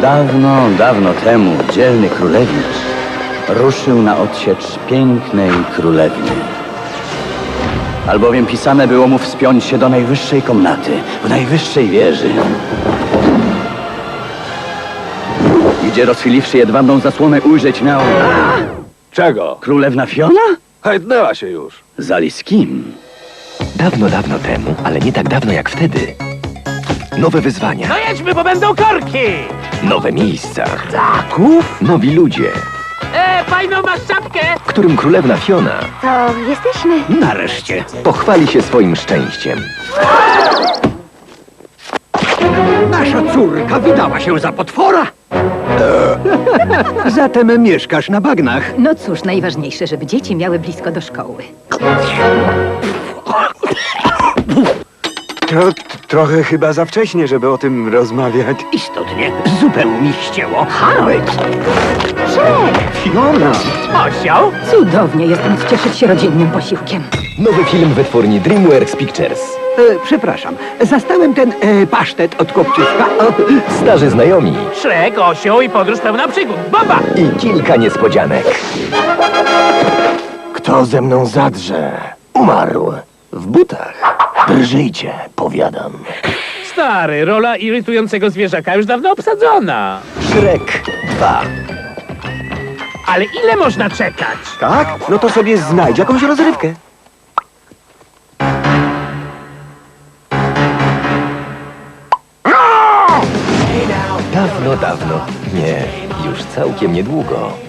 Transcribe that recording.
Dawno, dawno temu dzielny królewicz ruszył na odsiecz pięknej królewny. Albowiem pisane było mu wspiąć się do najwyższej komnaty, w najwyższej wieży. Gdzie rozchwiliwszy jedwabną zasłonę ujrzeć miał Czego? królewna Fiona? Hajdnęła się już. Zali z kim? Dawno, dawno temu, ale nie tak dawno jak wtedy. Nowe wyzwania, No jedźmy, bo będą korki! Nowe miejsca. Ptaków? Nowi ludzie, E, fajną masz czapkę! którym królewna Fiona To jesteśmy. Nareszcie. pochwali się swoim szczęściem. Nasza córka wydała się za potwora. Zatem mieszkasz na bagnach. No cóż, najważniejsze, żeby dzieci miały blisko do szkoły. To t- trochę chyba za wcześnie, żeby o tym rozmawiać. Istotnie, zupę mi ścięło. Harold! Fiona! Osioł? Cudownie jest móc cieszyć się rodzinnym posiłkiem. Nowy film wytwórni DreamWorks Pictures. E, przepraszam, zastałem ten e, pasztet od kopciuszka. O, Starzy znajomi Szrek, osioł i podróż pełna przygód. Bomba! i kilka niespodzianek. Kto ze mną zadrze? Umarł. W butach. Drżyjcie, powiadam. Stary, rola irytującego zwierzaka już dawno obsadzona. Shrek 2. Ale ile można czekać? tak? No to sobie znajdź jakąś rozrywkę. Dawno, dawno. Nie, już całkiem niedługo.